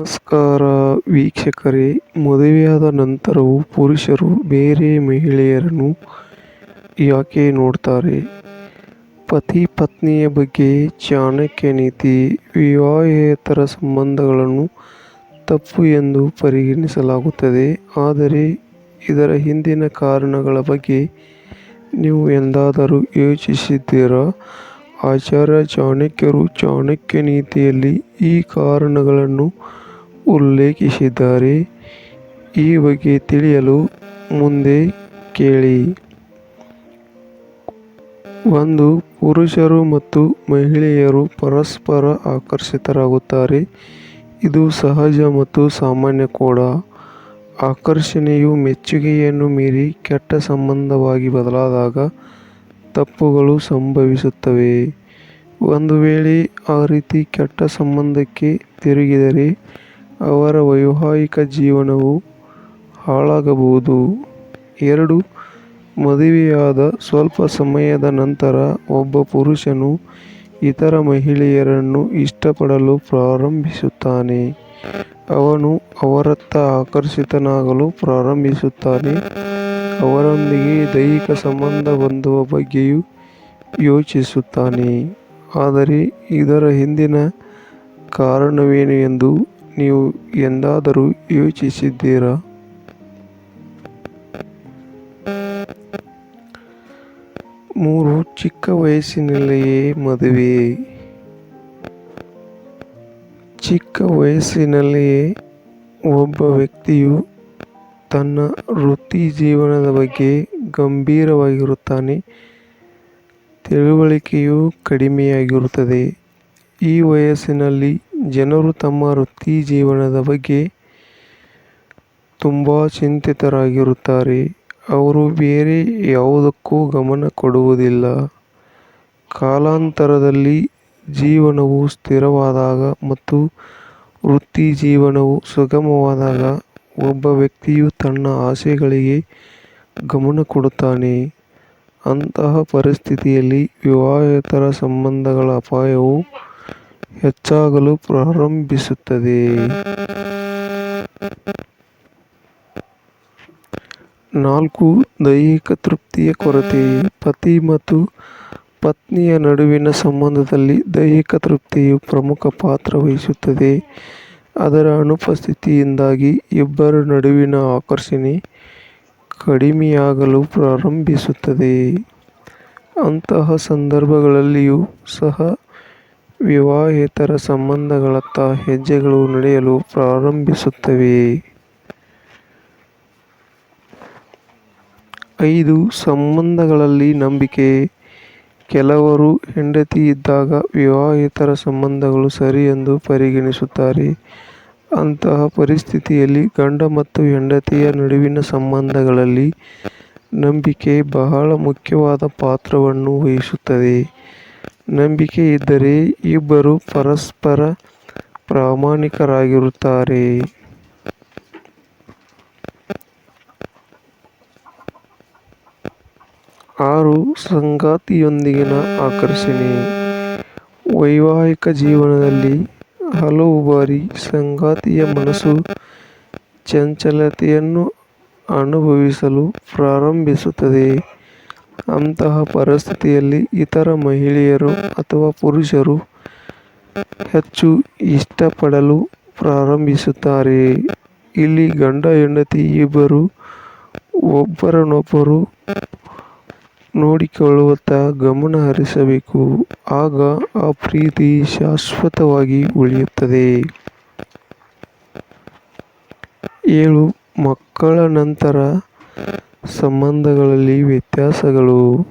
ನಮಸ್ಕಾರ ವೀಕ್ಷಕರೇ. ಮದುವೆಯಾದ ನಂತರವೂ ಪುರುಷರು ಬೇರೆ ಮಹಿಳೆಯರನ್ನು ಯಾಕೆ ನೋಡ್ತಾರೆ? ಪತಿ ಪತ್ನಿಯ ಬಗ್ಗೆ ಚಾಣಕ್ಯ ನೀತಿ, ವಿವಾಹೇತರ ಸಂಬಂಧಗಳನ್ನು ತಪ್ಪು ಎಂದು ಪರಿಗಣಿಸಲಾಗುತ್ತದೆ. ಆದರೆ ಇದರ ಹಿಂದಿನ ಕಾರಣಗಳ ಬಗ್ಗೆ ನೀವು ಎಂದಾದರೂ ಯೋಚಿಸಿದ್ದೀರಾ? ಆಚಾರ್ಯ ಚಾಣಕ್ಯರು ಚಾಣಕ್ಯ ನೀತಿಯಲ್ಲಿ ಈ ಕಾರಣಗಳನ್ನು ಉಲ್ಲೇಖಿಸಿದ್ದಾರೆ. ಈ ಬಗ್ಗೆ ತಿಳಿಯಲು ಮುಂದೆ ಕೇಳಿ. ಒಂದು, ಪುರುಷರು ಮತ್ತು ಮಹಿಳೆಯರು ಪರಸ್ಪರ ಆಕರ್ಷಿತರಾಗುತ್ತಾರೆ. ಇದು ಸಹಜ ಮತ್ತು ಸಾಮಾನ್ಯ ಕೂಡ. ಆಕರ್ಷಣೆಯು ಮೆಚ್ಚುಗೆಯನ್ನು ಮೀರಿ ಕೆಟ್ಟ ಸಂಬಂಧವಾಗಿ ಬದಲಾದಾಗ ತಪ್ಪುಗಳು ಸಂಭವಿಸುತ್ತವೆ. ಒಂದು ವೇಳೆ ಆ ರೀತಿ ಕೆಟ್ಟ ಸಂಬಂಧಕ್ಕೆ ತಿರುಗಿದರೆ ಅವರ ವೈವಾಹಿಕ ಜೀವನವು ಹಾಳಾಗಬಹುದು. ಎರಡು, ಮದುವೆಯಾದ ಸ್ವಲ್ಪ ಸಮಯದ ನಂತರ ಒಬ್ಬ ಪುರುಷನು ಇತರ ಮಹಿಳೆಯರನ್ನು ಇಷ್ಟಪಡಲು ಪ್ರಾರಂಭಿಸುತ್ತಾನೆ. ಅವನು ಅವರತ್ತ ಆಕರ್ಷಿತನಾಗಲು ಪ್ರಾರಂಭಿಸುತ್ತಾನೆ. ಅವರೊಂದಿಗೆ ದೈಹಿಕ ಸಂಬಂಧ ಹೊಂದುವ ಬಗ್ಗೆಯೂ ಯೋಚಿಸುತ್ತಾನೆ. ಆದರೆ ಇದರ ಹಿಂದಿನ ಕಾರಣವೇನು ಎಂದು ನೀವು ಎಂದಾದರೂ ಯೋಚಿಸಿದ್ದೀರಾ? ಮೂರು, ಚಿಕ್ಕ ವಯಸ್ಸಿನಲ್ಲಿಯೇ ಮದುವೆ. ಚಿಕ್ಕ ವಯಸ್ಸಿನಲ್ಲಿಯೇ ಒಬ್ಬ ವ್ಯಕ್ತಿಯು ತನ್ನ ವೃತ್ತಿ ಜೀವನದ ಬಗ್ಗೆ ಗಂಭೀರವಾಗಿರುತ್ತಾನೆ. ತಿಳುವಳಿಕೆಯು ಕಡಿಮೆಯಾಗಿರುತ್ತದೆ. ಈ ವಯಸ್ಸಿನಲ್ಲಿ ಜನರು ತಮ್ಮ ವೃತ್ತಿ ಜೀವನದ ಬಗ್ಗೆ ತುಂಬ ಚಿಂತಿತರಾಗಿರುತ್ತಾರೆ. ಅವರು ಬೇರೆ ಯಾವುದಕ್ಕೂ ಗಮನ ಕೊಡುವುದಿಲ್ಲ. ಕಾಲಾಂತರದಲ್ಲಿ ಜೀವನವು ಸ್ಥಿರವಾದಾಗ ಮತ್ತು ವೃತ್ತಿ ಜೀವನವು ಸುಗಮವಾದಾಗ ಒಬ್ಬ ವ್ಯಕ್ತಿಯು ತನ್ನ ಆಸೆಗಳಿಗೆ ಗಮನ ಕೊಡುತ್ತಾನೆ. ಅಂತಹ ಪರಿಸ್ಥಿತಿಯಲ್ಲಿ ವಿವಾಹೇತರ ಸಂಬಂಧಗಳ ಅಪಾಯವು ಹೆಚ್ಚಾಗಲು ಪ್ರಾರಂಭಿಸುತ್ತದೆ. ನಾಲ್ಕು, ದೈಹಿಕ ತೃಪ್ತಿಯ ಕೊರತೆ. ಪತಿ ಮತ್ತು ಪತ್ನಿಯ ನಡುವಿನ ಸಂಬಂಧದಲ್ಲಿ ದೈಹಿಕ ತೃಪ್ತಿಯು ಪ್ರಮುಖ ಪಾತ್ರ ವಹಿಸುತ್ತದೆ. ಅದರ ಅನುಪಸ್ಥಿತಿಯಿಂದಾಗಿ ಇಬ್ಬರ ನಡುವಿನ ಆಕರ್ಷಣೆ ಕಡಿಮೆಯಾಗಲು ಪ್ರಾರಂಭಿಸುತ್ತದೆ. ಅಂತಹ ಸಂದರ್ಭಗಳಲ್ಲಿಯೂ ಸಹ ವಿವಾಹೇತರ ಸಂಬಂಧಗಳತ್ತ ಹೆಜ್ಜೆಗಳು ನಡೆಯಲು ಪ್ರಾರಂಭಿಸುತ್ತವೆ. ಐದು, ಸಂಬಂಧಗಳಲ್ಲಿ ನಂಬಿಕೆ. ಕೆಲವರು ಹೆಂಡತಿ ಇದ್ದಾಗ ವಿವಾಹೇತರ ಸಂಬಂಧಗಳು ಸರಿ ಎಂದು ಪರಿಗಣಿಸುತ್ತಾರೆ. ಅಂತಹ ಪರಿಸ್ಥಿತಿಯಲ್ಲಿ ಗಂಡ ಮತ್ತು ಹೆಂಡತಿಯ ನಡುವಿನ ಸಂಬಂಧಗಳಲ್ಲಿ ನಂಬಿಕೆ ಬಹಳ ಮುಖ್ಯವಾದ ಪಾತ್ರವನ್ನು ವಹಿಸುತ್ತದೆ. ನಂಬಿಕೆ ಇದ್ದರೆ ಇಬ್ಬರು ಪರಸ್ಪರ ಪ್ರಾಮಾಣಿಕರಾಗಿರುತ್ತಾರೆ. ಆರು, ಸಂಗಾತಿಯೊಂದಿಗಿನ ಆಕರ್ಷಣೆ. ವೈವಾಹಿಕ ಜೀವನದಲ್ಲಿ ಹಲವು ಬಾರಿ ಸಂಗಾತಿಯ ಮನಸ್ಸು ಚಂಚಲತೆಯನ್ನು ಅನುಭವಿಸಲು ಪ್ರಾರಂಭಿಸುತ್ತದೆ. ಅಂತಹ ಪರಿಸ್ಥಿತಿಯಲ್ಲಿ ಇತರ ಮಹಿಳೆಯರು ಅಥವಾ ಪುರುಷರು ಹೆಚ್ಚು ಇಷ್ಟಪಡಲು ಪ್ರಾರಂಭಿಸುತ್ತಾರೆ. ಇಲ್ಲಿ ಗಂಡ, ಹೆಂಡತಿ ಇಬ್ಬರು ಒಬ್ಬರನ್ನೊಬ್ಬರು ನೋಡಿಕೊಳ್ಳುವತ್ತ ಗಮನ ಹರಿಸಬೇಕು. ಆಗ ಆ ಪ್ರೀತಿ ಶಾಶ್ವತವಾಗಿ ಉಳಿಯುತ್ತದೆ. ಏಳು, ಮಕ್ಕಳ ನಂತರ ಸಂಬಂಧಗಳಲ್ಲಿ ವ್ಯತ್ಯಾಸಗಳು.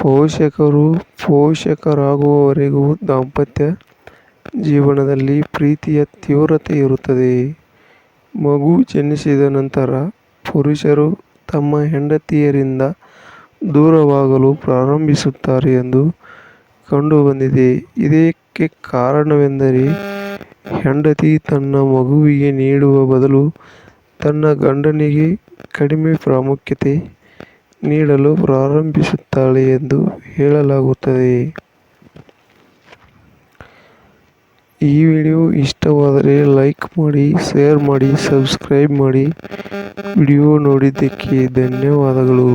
ಪೋಷಕರು ಪೋಷಕರಾಗುವವರೆಗೂ ದಾಂಪತ್ಯ ಜೀವನದಲ್ಲಿ ಪ್ರೀತಿಯ ತೀವ್ರತೆ ಇರುತ್ತದೆ. ಮಗು ಜನಿಸಿದ ನಂತರ ಪುರುಷರು ತಮ್ಮ ಹೆಂಡತಿಯರಿಂದ ದೂರವಾಗಲು ಪ್ರಾರಂಭಿಸುತ್ತಾರೆ ಎಂದು ಕಂಡುಬಂದಿದೆ. ಇದಕ್ಕೆ ಕಾರಣವೆಂದರೆ ಹೆಂಡತಿ ತನ್ನ ಮಗುವಿಗೆ ನೀಡುವ ಬದಲು ತನ್ನ ಗಂಡನಿಗೆ ಕಡಿಮೆ ಪ್ರಾಮುಖ್ಯತೆ ನೀಡಲು ಪ್ರಾರಂಭಿಸುತ್ತಾಳೆ ಎಂದು ಹೇಳಲಾಗುತ್ತದೆ. ಈ ವಿಡಿಯೋ ಇಷ್ಟವಾದರೆ ಲೈಕ್ ಮಾಡಿ, ಶೇರ್ ಮಾಡಿ, ಸಬ್ಸ್ಕ್ರೈಬ್ ಮಾಡಿ. ವಿಡಿಯೋ ನೋಡಿದ್ದಕ್ಕೆ ಧನ್ಯವಾದಗಳು.